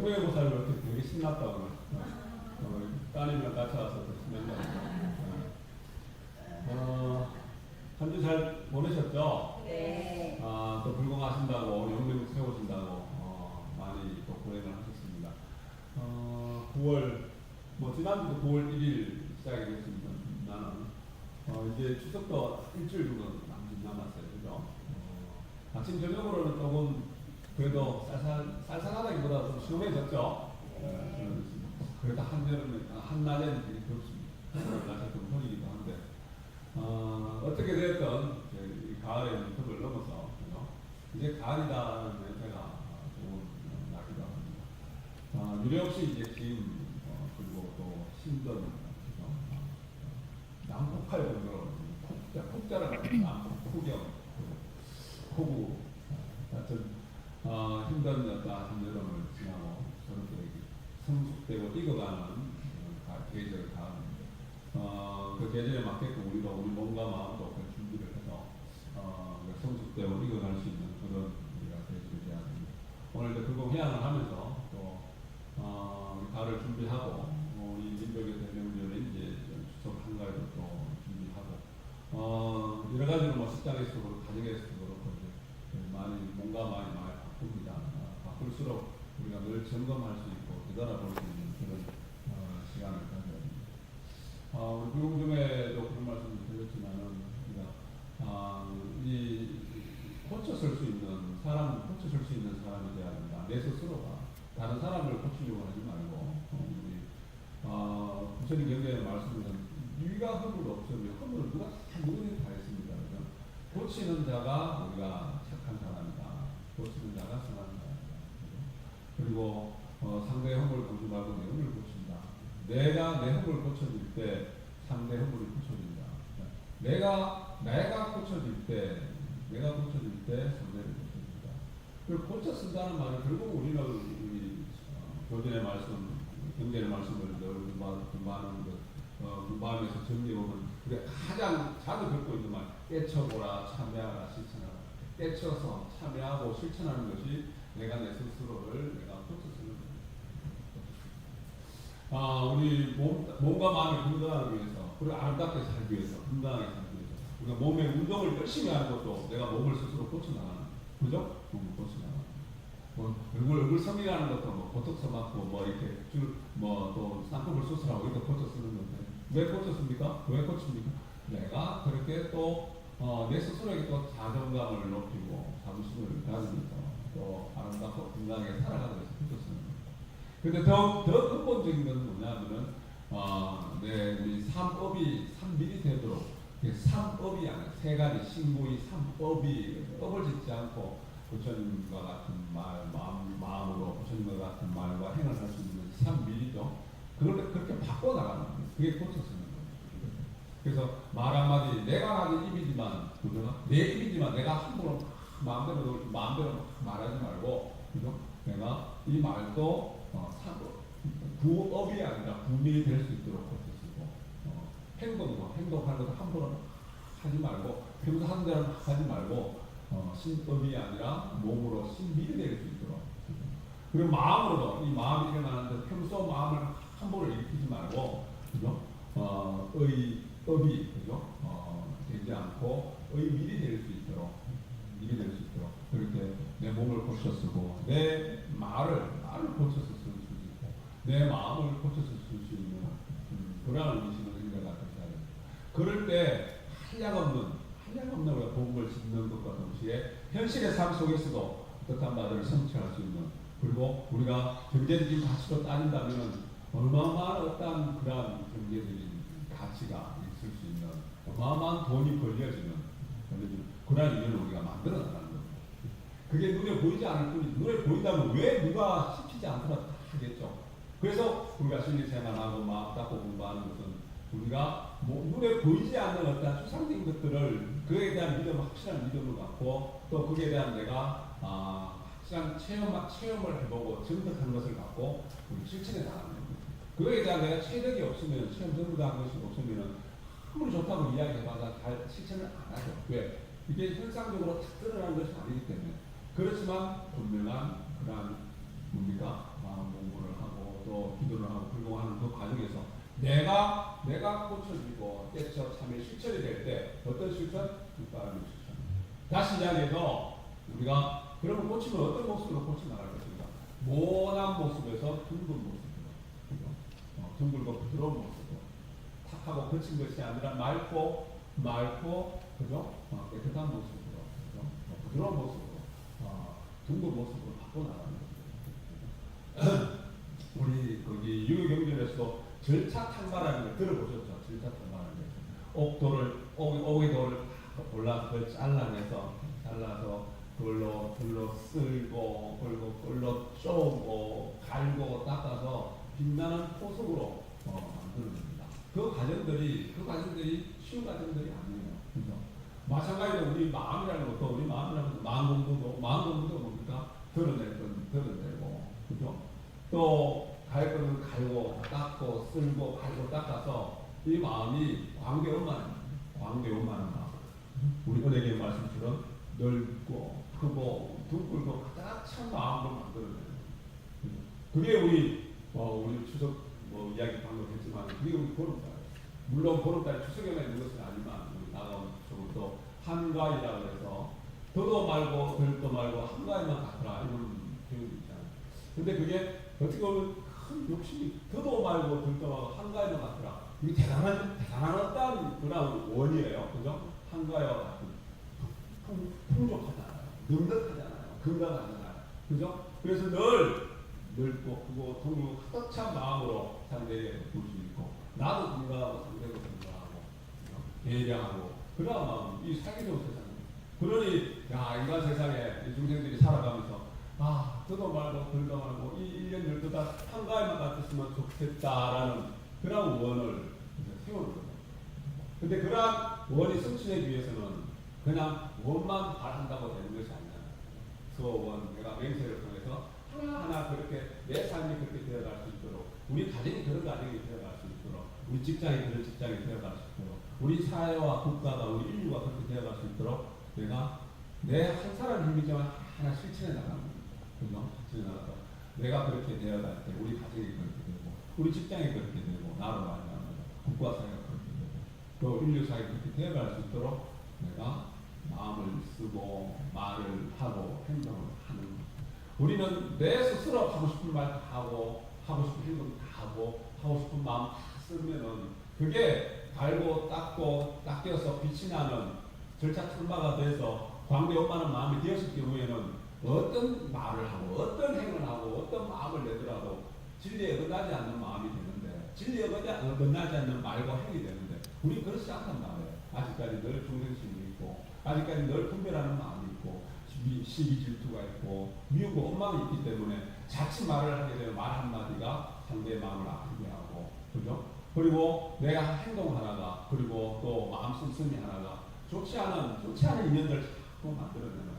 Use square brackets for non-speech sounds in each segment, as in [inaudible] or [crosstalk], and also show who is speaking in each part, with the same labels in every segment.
Speaker 1: 보살을 이렇게 되게 신났다고 어, 따님이랑 같이 와서 또 신난다고 어, 한주 잘 보내셨죠?
Speaker 2: 네.
Speaker 1: 아, 또 불공하신다고 영능 세우신다고 어, 많이 또 고행을 하셨습니다. 어, 9월 뭐 지난주도 9월 1일 시작이 됐습니다. 나는 어, 이제 추석도 일주일 정도 남았어요, 그죠? 어, 아침 저녁으로는 조금 그래도 쌀쌀 쌀쌀하다기보다 좀 시원해졌죠. 예, 저는 그래도 한여름에 한낮에는 되게 덥습니다. 날씨가 좀 흐리기도 한데 어, 어떻게 이 가을의 턱을 넘어서 그죠? 이제 가을이다라는 멘트가 좋은 날이기도 합니다. 어, 유례 없이 이제 김 어, 그리고 또 신던 그죠? 어, 남북할 정도로 폭자 폭자라는 남북 폭경 폭우 같은 어, 힘든 어떤 한여름을 지나고 저렇게 성숙되고 익어가는 가- 계절 가을입니다. 어, 그 계절에 맞게끔 우리가 우리 몸과 마음도 그 준비를 해서 어, 그 성숙되고 익어갈 수 있는 그런 우리가 되어야 됩니다. 오늘도 그거 회양을 하면서 또 어, 가을을 준비하고 어, 우리 민족의 대명절에 이제 추석 한가위도 또 준비하고 어, 여러 가지로 뭐 식당에서도 가정에서도 그렇고 많이 마음이 많이 바쁩니다. 어, 바쁠수록 늘 점검할 수 있고 되돌아볼 수 있는 그런 어, 시간을 가져야 됩니다. 어, 우리 불공 중에도 그런 말씀을 드렸지만은 우리가 아, 이 고쳐설 수 있는 사람 고쳐설 수 있는 사람이 되어야 된다. 내 스스로가 다른 사람을 고치려고 하지 말고 어, 우리 어, 부처님 경전에 말씀드린 유가 허물 없으면 허물을 누가 다 누구든지 다 했습니다. 그죠? 고치는 자가 착한 사람이다. 고치는 자가 선한 사람이다. 그죠? 그리고 어, 상대의 허물을 보지 말고 내 허물을 고친다. 내가 내 허물을 고쳐질 때 상대 허물이 고쳐진다. 내가 내가 고쳐질 때 내가 고쳐질 때 상대를 고쳐진다. 그리고 고쳐 쓴다는 말은 결국 우리는 우리 어, 교전의 말씀, 경전의 말씀을 늘 공부하- 공부하는 그 어, 공부하면서 정리해보면 우리가 가장 자주 듣고 있는 말 깨쳐보라 참여하라 실천하라 깨쳐서 참여하고 실천하는 것이 내가 내 스스로를 내가 고쳐. 아, 우리 몸, 몸과 마음을 건강하기 위해서, 그리고 아름답게 살기 위해서, 건강하게 살기 위해서, 우리가 몸의 운동을 열심히 하는 것도 내가 몸을 스스로 고쳐나가는, 그죠? 몸을 고쳐나가는. 뭐, 얼굴, 얼굴 성리라는 것도 뭐, 보톡스 맞고, 뭐, 이렇게 줄, 뭐, 또, 쌍꺼풀 수술하고, 이렇게 고쳐 쓰는 건데, 왜 고쳤습니까? 왜 고칩니까? 내가 그렇게 또, 어, 내 스스로에게 또 자존감을 높이고, 자부심을 가지면서, 또 아름답고 건강하게 쓰는 거예요. 근데 더, 더 근본적인 건 뭐냐면은, 어, 네, 우리 삼법이 삼밀이 되도록, 이게 삼법이 아니라 세 가지 신고의 삼법이 법을 짓지 않고 부처님과 같은 말, 마음, 마음으로 부처님과 같은 말과 행을 할 수 있는 삼밀이죠. 그걸 그렇게 바꿔나가는 거예요. 그게 고쳐 쓰는 거예요. 그래서 말 한마디, 내가 하는 입이지만, 그죠? 내 입이지만 내가 함부로 마음대로, 마음대로 말하지 말고, 그죠? 내가 이 말도 어, 사고 부업이 아니라 분명히 될수 있도록 쓰고 어, 행동도 행동하는 것도 함부로 하지 말고 평소 하는 대로 하지 말고 어, 신법이 아니라 몸으로 신비이 될 수 있도록 그리고 마음으로도 이 마음이 일어나는데 평소 마음을 함부로 일으키지 말고 그죠? 어, 의 법이 그죠? 어, 되지 않고 의밀이 될 수 있도록 일이 될 수 있도록 그렇게 내 몸을 고쳐 쓰고 내 말을 말을 수 있고 내 마음을 고쳐서 쓸 수 있는 음, 그러한 의식을 됩니다. 그럴 때 한량없는 한량없는 우리가 복음을 짓는 것과 동시에 현실의 삶 속에서도 어떠한 바들을 성취할 수 있는 그리고 우리가 경제적인 가치로 따진다면 어마어마한 어떠한 그러한 경제적인 가치가 있을 수 있는 어마어마한 돈이 벌려지는 그러한 인연을 우리가 만들어 나가는 겁니다. 그게 눈에 보이지 않을 뿐이 눈에 보인다면 왜 누가 시키지 않더라도 다 하겠죠. 그래서 우리가 심리 생활 하고 마음 닦고 공부하는 것은 우리가 뭐 눈에 보이지 않는 어떤 추상적인 것들을 그에 대한 믿음, 확실한 믿음을 갖고 또 거기에 대한 내가 아, 확실한 체험, 체험을 해보고 증득한 것을 갖고 우리 실천에 나가는 겁니다. 그거에 대한 내가 체력이 없으면 체험 전부 다 한 것이 없으면 아무리 좋다고 이야기해봐서 잘 실천을 안 하죠. 왜? 이게 현상적으로 탁 드러나는 것이 아니기 때문에 그렇지만 분명한 그러한 뭡니까 마음 공부를 하고 또 기도를 하고 불공하는 그 과정에서 내가 내가 고쳐지고 깨쳐 참여 실천이 될 때 어떤 실천? 뒷바람의 실천. 다시 이야기해서 우리가 그러면 고치면 어떤 모습으로 고쳐 나갈 것인가? 모난 모습에서 둥근 모습으로? 어, 둥글고 부드러운 모습으로 탁하고 거친 것이 아니라 맑고 맑고 그죠? 어, 깨끗한 모습으로, 그죠? 어, 부드러운 모습으로, 어, 둥근 모습으로 바꿔 나가는 거죠. 유교경전에서도 절차 탕마라는 걸 들어보셨죠? 절차 탕마라는 거. 옥돌을 옥, 옥의 돌을 다 골라서 그걸 잘라내서 잘라서 돌로 돌로 쓸고 그리고 돌로 쪼고 갈고 닦아서 빛나는 포석으로 어, 만드는 겁니다. 그 과정들이 그 과정들이 쉬운 과정들이 아니에요. 그죠? 마찬가지로 우리 마음이라는 것도 우리 마음이라는 것도 마음 공부도 마음 공부도 뭡니까? 드러낼 건 드러내고 그죠? 또 갈 거는 갈고 닦고 쓸고 갈고 닦아서 이 마음이 광대 원만 광대 원만한 마음 우리 은혜의 말씀처럼 넓고 크고 둥글고 찬 마음으로 만들어내는. 그게 우리 어, 우리 추석 뭐 이야기 방금 했지만 그게 우리 보름달 물론 보름달 추석에만 있는 것은 아니지만 우리 다가온 추석은 또 한가위라고 해서 더도 말고 덜도 말고 한가위만 갖더라 이런 표현이 있잖아요. 근데 그게 어떻게 보면 큰 욕심이 더도 말고 말고 한가위만 같더라. 이게 대단한 대단한 그런 원이에요. 그죠? 한가위와 같은 풍- 풍족하잖아요. 넉넉하잖아요. 건강하잖아요. 그죠? 그래서 늘 넓고 크고 통로 가득 찬 마음으로 상대에게 볼수 있고 나도 건강하고 상대도 건강하고 배려하고 그러한 마음 이 사기적 세상입니다. 그러니 야 인간 세상에 이 중생들이 살아가면서 아 저도 말고 덜도 말고 이 1년 열두 달 한가위만 같았으면 좋겠다라는 그런 원을 세우는 거예요. 근데 그러한 원이 성취하기 위해서는 그냥 원만 바란다고 되는 것이 아니야. 소원, 내가 맹세를 통해서 하나하나 그렇게 내 삶이 그렇게 되어갈 수 있도록 우리 가정이 그런 가정이 되어갈 수 있도록 우리 직장이 그런 직장이 되어갈 수 있도록 우리 사회와 국가가 우리 인류가 그렇게 되어갈 수 있도록 내가 내 한 사람 힘이지만 하나 실천해 나가는 그죠? 실천해 나가서 내가 그렇게 되어갈 때 우리 가정이 그렇게 되고 우리 직장이 그렇게 되고 나로 말하면 국가 사회가 그렇게 되고 또 인류 사회가 그렇게 되어갈 수 있도록 내가 마음을 쓰고 말을 하고 행동을 하는 것. 우리는 내 스스로 하고 싶은 말 다 하고 하고 싶은 행동 다 하고 하고 싶은 마음 다 쓰면은 그게 달고 닦고 닦여서 빛이 나는 절차 털마가 돼서 광대 엄마는 마음이 되었을 경우에는 어떤 말을 하고 어떤 행을 하고 어떤 마음을 내더라도 진리에 어긋나지 않는 마음이 되는데 진리에 어긋나- 어긋나지 않는 말과 행이 되는데 우리 그렇지 않단 말이에요. 아직까지 늘 중생심이 있고 아직까지 늘 분별하는 마음이 있고 시- 시기 질투가 있고 미우고 엉망이 있기 때문에 자칫 말을 하게 되면 말 한마디가 상대의 마음을 아프게 하고 그죠? 그리고 내가 행동 하나가 그리고 또 마음 씀씀이 하나가 좋지 않은 좋지 않은 인연들 자꾸 만들어내는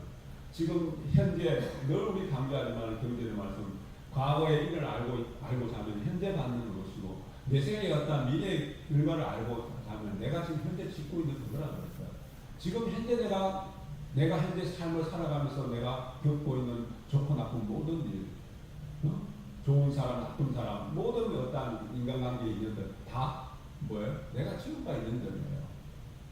Speaker 1: 지금 현재 늘 우리 강조하지만 경제의 말씀 과거의 일을 알고 알고 자면 현재 받는 것이고 내 생의 어떤 미래 결과를 알고 자면 내가 지금 현재 짓고 있는 그거라고 그랬어요. 지금 현재 내가 내가 현재 삶을 살아가면서 내가 겪고 있는 좋고 나쁜 모든 일, 어? 좋은 사람, 나쁜 사람, 모든 어떠한 인간관계의 인연들 다 뭐예요? 내가 지금까지 인연들이에요.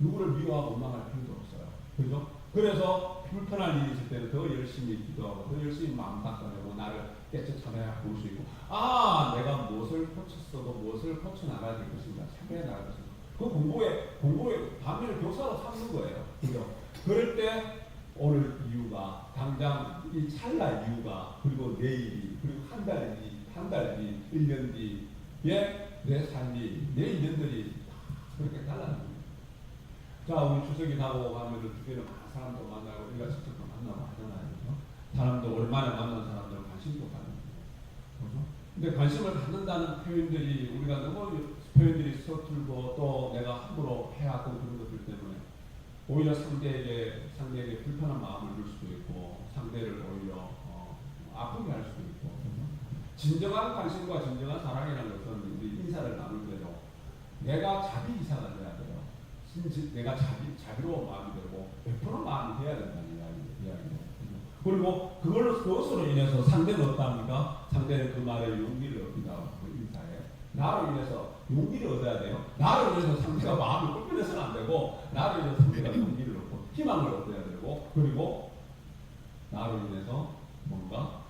Speaker 1: 누구를 미워하고 원망할 필요도 없어요. 그죠? 그래서 불편한 일이 있을 때는 더 열심히 기도하고 더 열심히 마음 닦아내고 나를 깨끗하게 볼수 있고 아 내가 무엇을 고쳤어도 무엇을 고쳐나가야 될 것인가 참여해 나갈 것인가 그 공부에 공부에 반면에 교사로 삼는 거예요. 그죠? 그럴 때 오늘 이유가 당장 이 찰나 이유가 그리고 내일이 그리고 한 달 뒤, 한 달 뒤, 1년 뒤에 내 삶이 내 인연들이 다 그렇게 거예요. 자, 우리 추석이 다가오고 가면 주변에 사람도 만나고 우리가 직접 또 만나고 하잖아요. 그죠? 사람도 오랜만에 만난 사람들 관심도 가는 거죠. 근데 관심을 갖는다는 표현들이 우리가 너무 표현들이 서툴고 또 내가 함부로 해왔던 그런 것들 때문에 오히려 상대에게 상대에게 불편한 마음을 줄 수도 있고 상대를 오히려 어, 아프게 할 수도 있고 진정한 관심과 진정한 사랑이라는 것은 우리 인사를 나눌 때도 내가 자비 이사가 돼야 진짜 내가 자비 자비로운 마음이 되고 베푸는 마음이 돼야 된다는 이야기 이야기예요. 그리고 그걸로 그것으로 인해서 상대는 어떠합니까? 상대는 그 말에 용기를 하고 그 인사에 나로 인해서 용기를 얻어야 돼요. 나로 인해서 상대가 마음이 ቁ끈해서는 안 되고 나로 인해서 상대가 용기를 얻고 희망을 얻어야 되고 그리고 나로 인해서 뭔가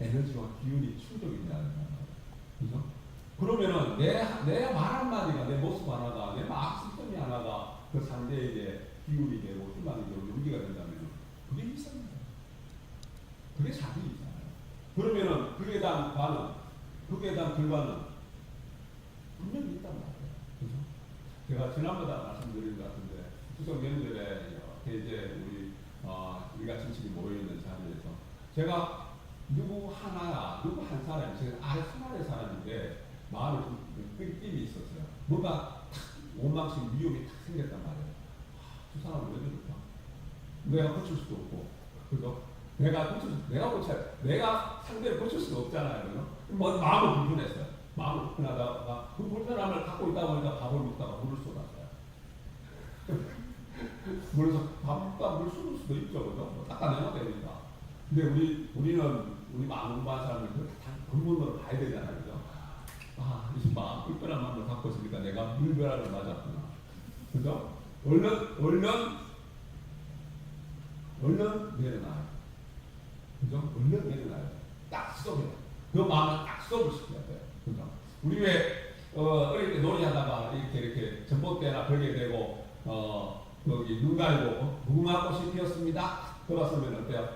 Speaker 1: 에너지와 기운이 충족이 돼야 된다. 그죠? 그러면은 내, 내 말 한마디가, 내 모습 하나가, 내 마음 system이 하나가 그 상대에게 기운이 되고 희망이 되고 용기가 된다면 그게 이상입니다. 그게 자비이잖아요. 그러면은 그에 대한 반응, 그에 대한 결과는 분명히 있단 말이에요. 그죠? 제가 지난번에 말씀드린 것 같은데 추석 명절에 이제 우리 어, 우리가 친척이 모여있는 자리에서 제가 누구 하나야, 누구 한 사람이 제가 아래 하나의 사람인데 마음에 좀 끌림이 있었어요. 뭔가 탁 원망심, 위험이 탁 생겼단 말이에요. 아, 저 사람은 왜 저럴까? 내가 고칠 수도 없고, 그죠? 내가 고칠, 수- 내가 고쳐, 내가 상대를 고칠 수가 없잖아요, 그죠? 뭐 마음은 불편했어요. 마음은 불편하다가 그 불편함을 갖고 있다 보니까 밥을 먹다가 물을 쏟았어요. [laughs] 물에서 밥과 물 쏟을 수도 있죠, 그죠? 뭐 닦아내면 되니까. 근데 우리 우리는 우리 마음 공부한 사람들 다 근본으로 봐야 되잖아요, 이 마음 불편한 마음을 갖고 있으니까 내가 물벼락을 맞았구나, 그죠? 얼른 얼른 얼른 내려놔요, 그죠? 얼른 내려놔요. 딱 스톱해요. 그 마음을 딱 스톱을 시켜야 돼요, 그죠? 우리 왜 어, 어릴 때 놀이하다가 이렇게 이렇게 전봇대나 벽에 대고 어 거기 눈 갈고 무궁화 꽃이 피었습니다. 들었으면 어때요?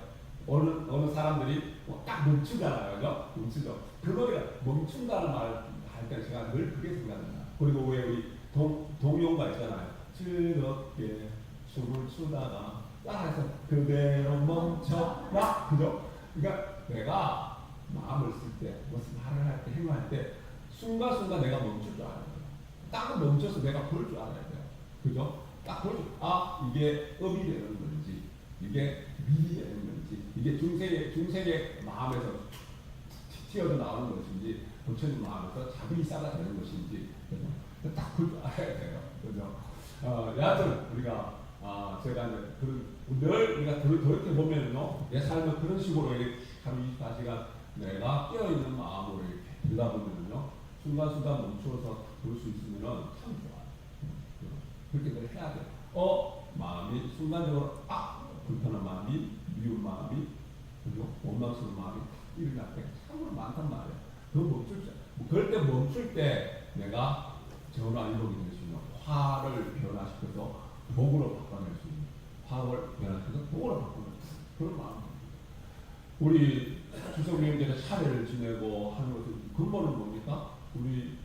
Speaker 1: 어느 어느 사람들이 뭐 딱 멈추잖아요, 그죠? 멈추죠. 그거가 멈춘다는 말 때 제가 늘 그게 생각납니다. 그리고 왜 우리 동 동요가 있잖아요. 즐겁게 춤을 추다가 따라서 그대로 멈춰라, 그죠? 그러니까 내가 마음을 쓸 때, 무슨 말을 할 때, 행동할 때 순간순간 내가 멈출 줄 알아야 돼요. 딱 멈춰서 내가 볼 줄 알아야 돼요. 그죠? 딱볼 줄, 아, 이게 업이 되는 건지, 이게 미리 되는 건지, 이게 중생의, 중생의 마음에서 튀어져 나오는 것인지, 부처님 마음에서 자비이사가 되는 것인지, 줄 알아야 돼요. 그죠? 어, 여하튼, 우리가, 아, 제가 이제 그런, 늘 우리가 돌- 돌이켜 보면요, 내 삶을 그런 식으로 이렇게 하루 24시간 내가 깨어 있는 마음으로 이렇게 들다 보면요, 순간순간 멈추어서 볼 수 있으면은 참 좋아요. 그렇게 늘 해야 돼요. 어, 마음이 순간적으로 아 불편한 마음이 미운 마음이 그리고 원망스러운 마음이 일어날 때 참으로 많단 말이에요. 그 멈출 때, 그럴 때 멈출 때 내가 전화 이동이 될 수 있는 화를 변화시켜서 복으로 바꿔낼 수 있는 화를 변화시켜서 복으로 있는 그런 마음. 우리 명절에 차례를 지내고 하는 것은 근본은 뭡니까? 우리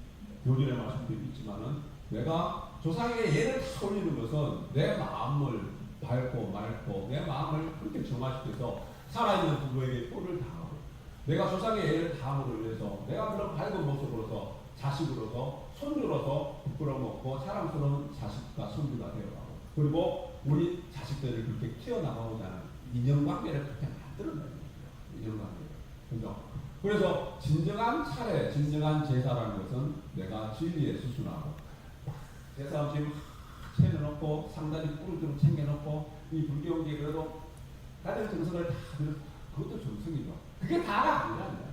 Speaker 1: 교전에 말씀도 있지만은 내가 조상에게 예를 다 올리는 것은 내 마음을 밝고 맑고 내 마음을 그렇게 정화시켜서 살아있는 부부에게 뿔을 다하고 내가 조상의 예를 다함으로 인해서 내가 그런 밝은 모습으로서 자식으로서 손주로서 부끄러워먹고 사랑스러운 자식과 손주가 되어가고 그리고 우리 자식들을 그렇게 키워나가고자 하는 인연관계를 그렇게 만들어내는 거예요. 인연관계를. 그죠? 그래서 진정한 차례, 진정한 제사라는 것은 내가 진리에 수순하고 제사 지금 챙겨놓고 상단이 꾸르르 챙겨놓고 이 불경기에 그래도 다른 정성을 다 그것도 정성이죠. 그게 다가 아니라는 거예요.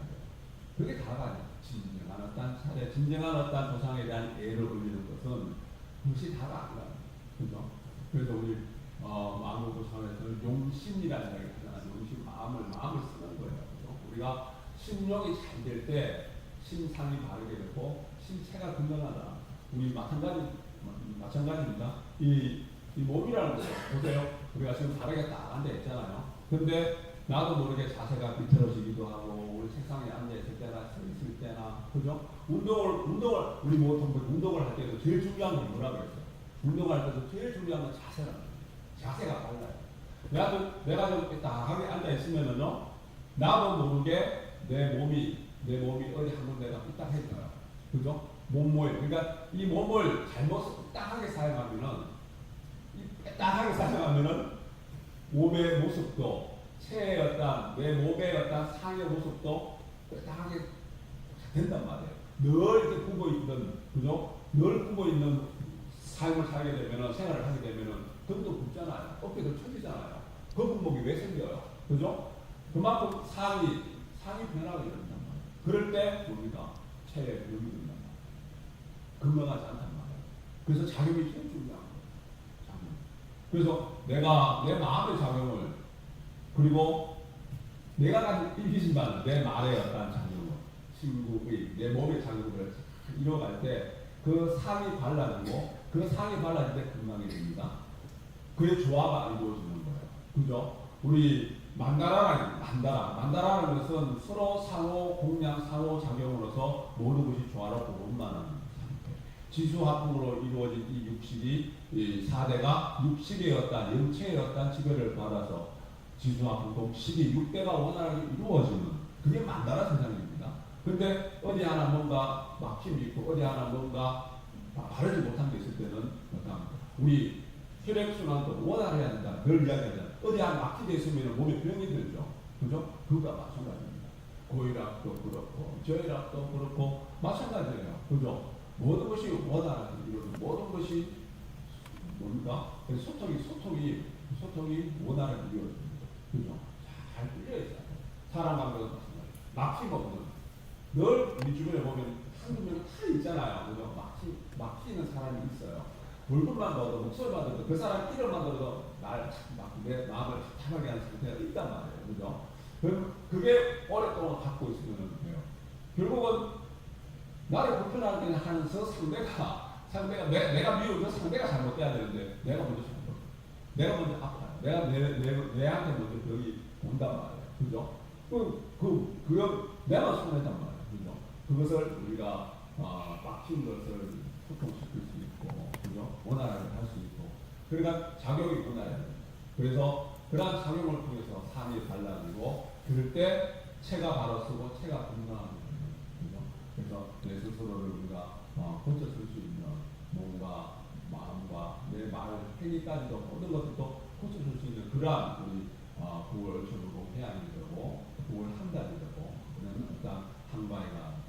Speaker 1: 그게 다가 아니야. 진정한 어떤 차례, 진정한 어떤 조상에 대한 애를 올리는 것은 그것이 다가 아니라 그죠? 그래서 우리 어, 마음을 조상에서는 용심이라는 이야기 하잖아요. 용심 마음을 마음을 쓰는 거예요. 그죠? 우리가 심령이 잘 될 때 심상이 바르게 되고 신체가 건강하다. 우리 마찬가지 마찬가지입니다. 이, 이 몸이라는 거 보세요. 우리가 지금 바르게 딱 앉아 있잖아요. 근데 나도 모르게 자세가 비틀어지기도 하고 우리 책상에 앉아 있을 때나 서 있을 때나 그죠? 운동을 운동을 우리 보통 그 운동을 할 때도 제일 중요한 게 뭐라 그랬어요? 운동할 때도 제일 중요한 건 자세라는 거예요. 자세가 달라요. 내가 좀 내가 좀 딱하게 앉아 있으면은요. 나도 모르게 내 몸이 내 몸이 어디 한 군데가 삐딱해져요. 그죠? 몸을 그러니까 이 몸을 잘못 삐딱하게 사용하면은 이 삐딱하게 사용하면은 몸의 모습도 어떤 내 어떤 상의 모습도 삐딱하게 된단 말이에요. 늘 이렇게 굽어 있던 그죠? 늘 굽어 있는 삶을 살게 되면은 생활을 하게 되면은 등도 굽잖아요. 어깨도 처지잖아요. 거북목이 왜 생겨요? 그죠? 그만큼 상이 상이 변하게 된단 말이에요. 그럴 때 뭡니까? 체에 병이 된단 말이에요. 건강하지 않단 말이에요. 그래서 작용이 제일 중요한 거예요. 작용. 그래서 내가 내 마음의 작용을 그리고 내가 가진 인기심만 내 말의 어떤 작용을 친구의 내 몸의 작용을 이뤄갈 때 그 상이 발라지고 그 상이 발라질 때 건강이 됩니다. 그의 조화가 이루어지는 거예요. 그죠? 우리 만다라라는 만다라 만다라는 것은 서로 상호 공양 상호 작용으로서 모든 것이 조화롭고 원만한 상태. 지수합풍으로 이루어진 이 육식이 이 사대가 영체의 어떤 지배를 받아서 지수합풍 동식이 육대가 원활하게 이루어지는 그게 만다라 세상입니다. 근데 어디 하나 뭔가 막힘이 있고 어디 하나 뭔가 바르지 못한 게 있을 때는 어떤 우리 혈액순환도 원활해야 된다. 늘 이야기하잖아. 어디 한 막히게 있으면 몸에 병이 들죠. 그죠? 그거가 마찬가지입니다. 고혈압도 그렇고, 저혈압도 그렇고, 마찬가지예요. 그죠? 모든 것이 원활하게 이루어지고, 모든 것이 뭡니까? 소통이, 소통이, 소통이 원활하게 이루어집니다. 그죠? 잘 뚫려 있어요. 사람 관계도 마찬가지예요. 막힘 없는. 늘 우리 주변에 보면 명이 다 있잖아요. 그죠? 막히, 막히는 사람이 있어요. 물건만 봐도 목소리만 들어도 그 사람 이름만 들어도 날 막 내 마음을 답답하게 하는 상태가 있단 말이에요. 그죠? 그, 그게 오랫동안 갖고 있으면 돼요. 결국은 나를 불편하게 하는 저 상대가 상대가 내, 내가 저 상대가 잘못돼야 되는데 내가 먼저 잘못 내가 먼저 아파요. 내가 내, 내, 내한테 먼저 병이 온단 말이에요. 그죠? 그, 그, 그, 내가 손해단 말이에요. 그죠? 그것을 우리가, 어, 막힌 것을 소통시킬 수 있고, 그죠? 원활하게 할 수 있고. 그러니까 작용이 원활해야 돼요. 그래서 그러한 작용을 통해서 삶이 달라지고, 그럴 때 체가 바로 쓰고, 체가 됩니다. 그죠? 그래서 내 스스로를 우리가, 어, 고쳐쓸 수 있는 몸과 마음과 내 말, 행위까지도 모든 것들도 호주 줄수 있는 그러한 우리 어, 9월 전후로 해야 되고 9월 한다 되고 그다음 항바이가